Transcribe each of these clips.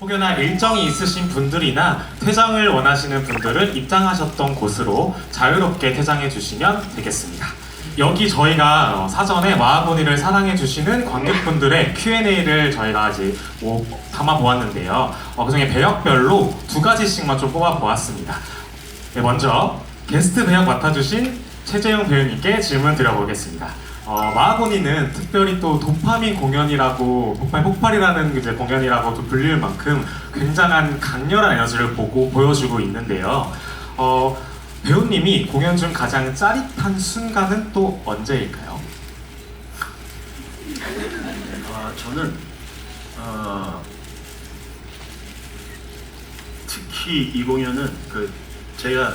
혹여나 일정이 있으신 분들이나 퇴장을 원하시는 분들은 입장하셨던 곳으로 자유롭게 퇴장해 주시면 되겠습니다. 여기 저희가 어, 사전에 마하보니를 사랑해 주시는 관객분들의 Q&A를 저희가 뭐 담아 보았는데요. 어, 그중에 배역별로 두 가지씩만 좀 뽑아 보았습니다. 네, 먼저 게스트 배역 맡아주신 최재영 배우님께 질문 드려보겠습니다. 어, 마하보니는 특별히 또 도파민 공연이라고 도파민 폭발이라는 이제 공연이라고 또 불릴 만큼 굉장한 강렬한 에너지를 보고 보여주고 있는데요. 어, 배우님이 공연 중 가장 짜릿한 순간은 또 언제일까요? 아, 저는 어, 특히 이 공연은 그 제가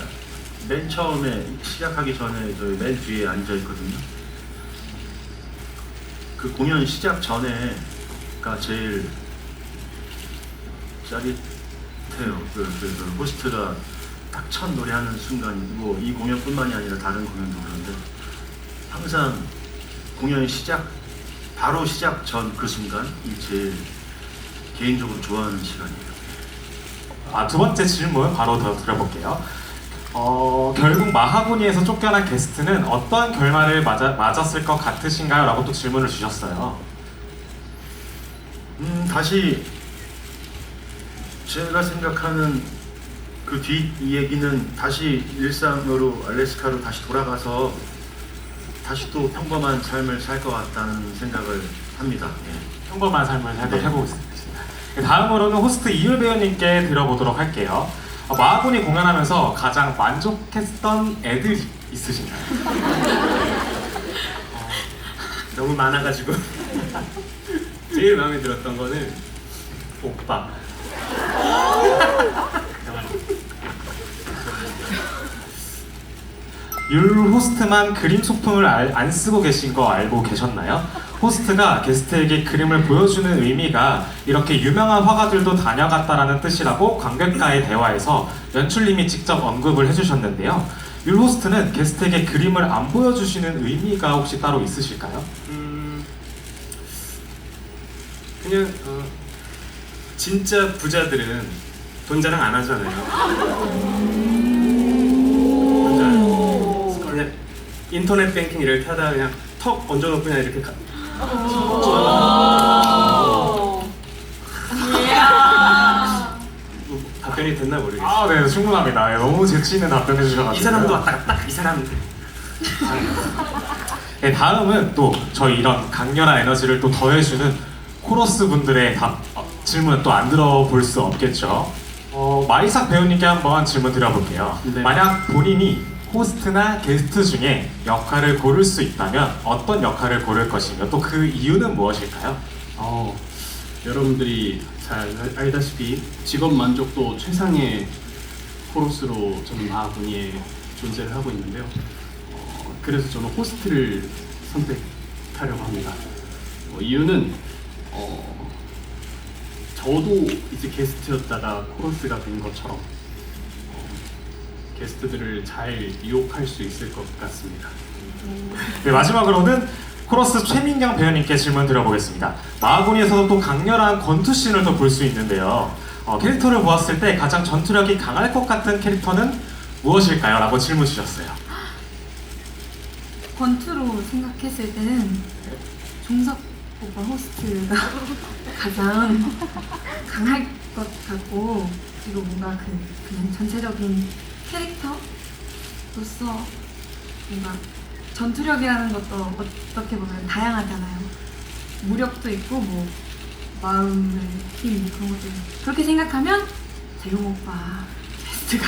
맨 처음에 시작하기 전에 저희 맨 뒤에 앉아 있거든요. 그 공연 시작 전에가 제일 짜릿해요. 그, 그, 그 호스트가 딱 첫 노래하는 순간이고 이 공연뿐만이 아니라 다른 공연도 그런데 항상 공연 시작 바로 시작 전 그 순간이 제일 개인적으로 좋아하는 시간이에요. 아, 두 번째 질문 바로 더 드려볼게요. 어, 결국 마하보니에서 쫓겨난 게스트는 어떠한 결말을 맞아, 맞았을 것 같으신가요? 라고 또 질문을 주셨어요. 음, 다시 제가 생각하는 그뒤 얘기는 다시 일상으로 알래스카로 다시 돌아가서 다시 또 평범한 삶을 살 것 같다는 생각을 합니다. 예. 평범한 삶을 살도록 네. 해보겠습니다. 네, 다음으로는 호스트 이율 배우님께 들어보도록 할게요. 어, 마하보니 공연하면서 가장 만족했던 애들 있으신가요? 너무 많아가지고 제일 마음에 들었던 거는 오빠. 율 호스트만 그림 소품을 알- 안 쓰고 계신 거 알고 계셨나요? 호스트가 게스트에게 그림을 보여주는 의미가 이렇게 유명한 화가들도 다녀갔다라는 뜻이라고 관객과의 대화에서 연출님이 직접 언급을 해주셨는데요. 율 호스트는 게스트에게 그림을 안 보여주시는 의미가 혹시 따로 있으실까요? 음, 그냥 어, 진짜 부자들은 돈 자랑 안 하잖아요. 인터넷 뱅킹 이렇게 하다 그냥 턱 얹어놓고 그냥 이렇게 가, 뭐 답변이 됐나 모르겠어요. 아, 네, 충분합니다. 네, 너무 재치 있는 답변해 주셔가지고. 이 사람도 왔다 갔다 이 사람도 네, 다음은 또 저희 이런 강렬한 에너지를 또 더해주는 코러스 분들의 답, 어, 질문 또 안 들어볼 수 없겠죠. 어, 마이삭 배우님께 한번 질문 드려볼게요. 네. 만약 본인이 호스트나 게스트 중에 역할을 고를 수 있다면 어떤 역할을 고를 것이며 또 그 이유는 무엇일까요? 어, 여러분들이 잘 알- 알다시피 직업 만족도 최상의 코러스로 저는 마하분이의 존재를 하고 있는데요. 어, 그래서 저는 호스트를 선택하려고 합니다. 어, 이유는 어, 저도 이제 게스트였다가 코러스가 된 것처럼 어, 게스트들을 잘 유혹할 수 있을 것 같습니다. 네, 마지막으로는 코러스 최민경 배우님께 질문 드려보겠습니다. 마하고니에서도 또 강렬한 권투씬을 또볼수 있는데요. 어, 캐릭터를 보았을 때 가장 전투력이 강할 것 같은 캐릭터는 무엇일까요? 라고 질문 주셨어요. 권투로 생각했을 때는 종석 오빠 호스트가 가장 강할 것 같고 그리고 뭔가 그 그냥 전체적인 캐릭터로서 뭔가 전투력이라는 것도 어떻게 보면 다양하잖아요. 무력도 있고 뭐 마음의 힘 그런 것도 있고 그렇게 생각하면 재용 오빠 베스트가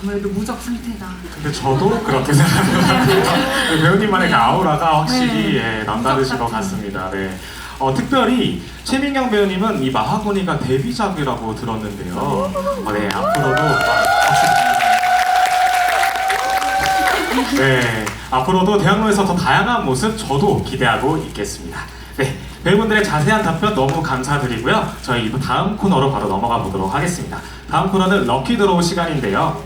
아무래도 무적 상태다. 근데 저도 그렇게 생각합니다. 네, 배우님만의 그 아우라가 확실히 네. 예, 남다르신 것 같습니다. 네. 어, 특별히 최민경 배우님은 이 마하고니가 데뷔작이라고 들었는데요. 어, 네, 앞으로도 네, 앞으로도 대학로에서 더 다양한 모습 저도 기대하고 있겠습니다. 네, 배우분들의 자세한 답변 너무 감사드리고요. 저희 다음 코너로 바로 넘어가 보도록 하겠습니다. 다음 코너는 럭키 드로우 시간인데요.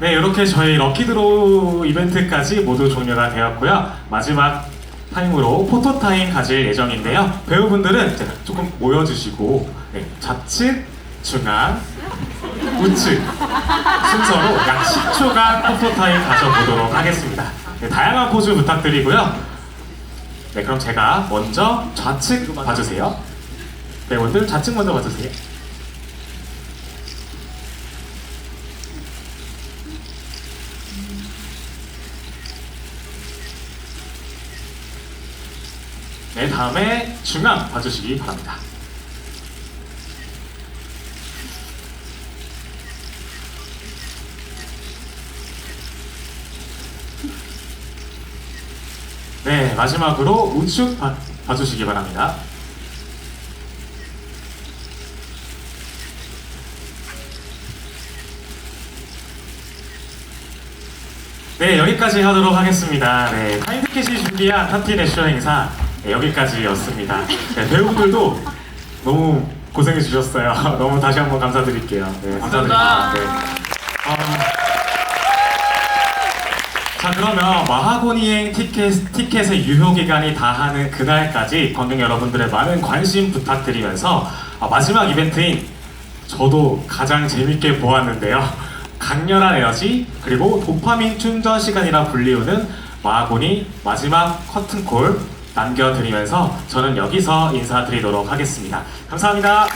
네, 이렇게 저희 럭키 드로우 이벤트까지 모두 종료가 되었고요. 마지막 타임으로 포토 타임 가질 예정인데요. 배우분들은 조금 모여주시고 네, 좌측, 중앙, 우측 순서로 약 10초간 포토 타임 가져보도록 하겠습니다. 네, 다양한 포즈 부탁드리고요. 네, 그럼 제가 먼저 좌측 봐주세요. 배우분들 좌측 먼저 봐주세요. 네, 다음에 중앙 봐주시기 바랍니다. 네, 마지막으로 우측 봐, 봐주시기 바랍니다. 네, 여기까지 하도록 하겠습니다. 네, 타임캐시 준비한 타티 내쇼 행사 네, 여기까지였습니다. 네, 배우분들도 너무 고생해 주셨어요. 너무 다시 한번 감사드릴게요. 네, 감사드립니다. 네. 어, 자 그러면 마하고니행 티켓, 티켓의 유효 기간이 다하는 그날까지 관객 여러분들의 많은 관심 부탁드리면서 아, 마지막 이벤트인 저도 가장 재밌게 보았는데요. 강렬한 에너지 그리고 도파민 충전 시간이라 불리우는 마하고니 마지막 커튼콜 남겨드리면서 저는 여기서 인사드리도록 하겠습니다. 감사합니다.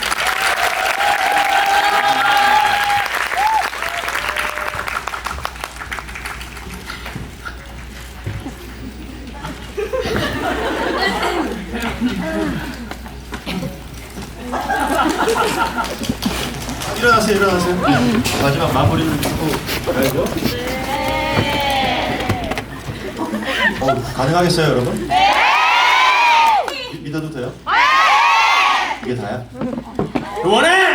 일어나세요, 일어나세요. 마지막 마무리를 하고 가야죠. 어, 가능하겠어요, 여러분? 네! 믿어도 돼요? 네! 이게 다야? 원해!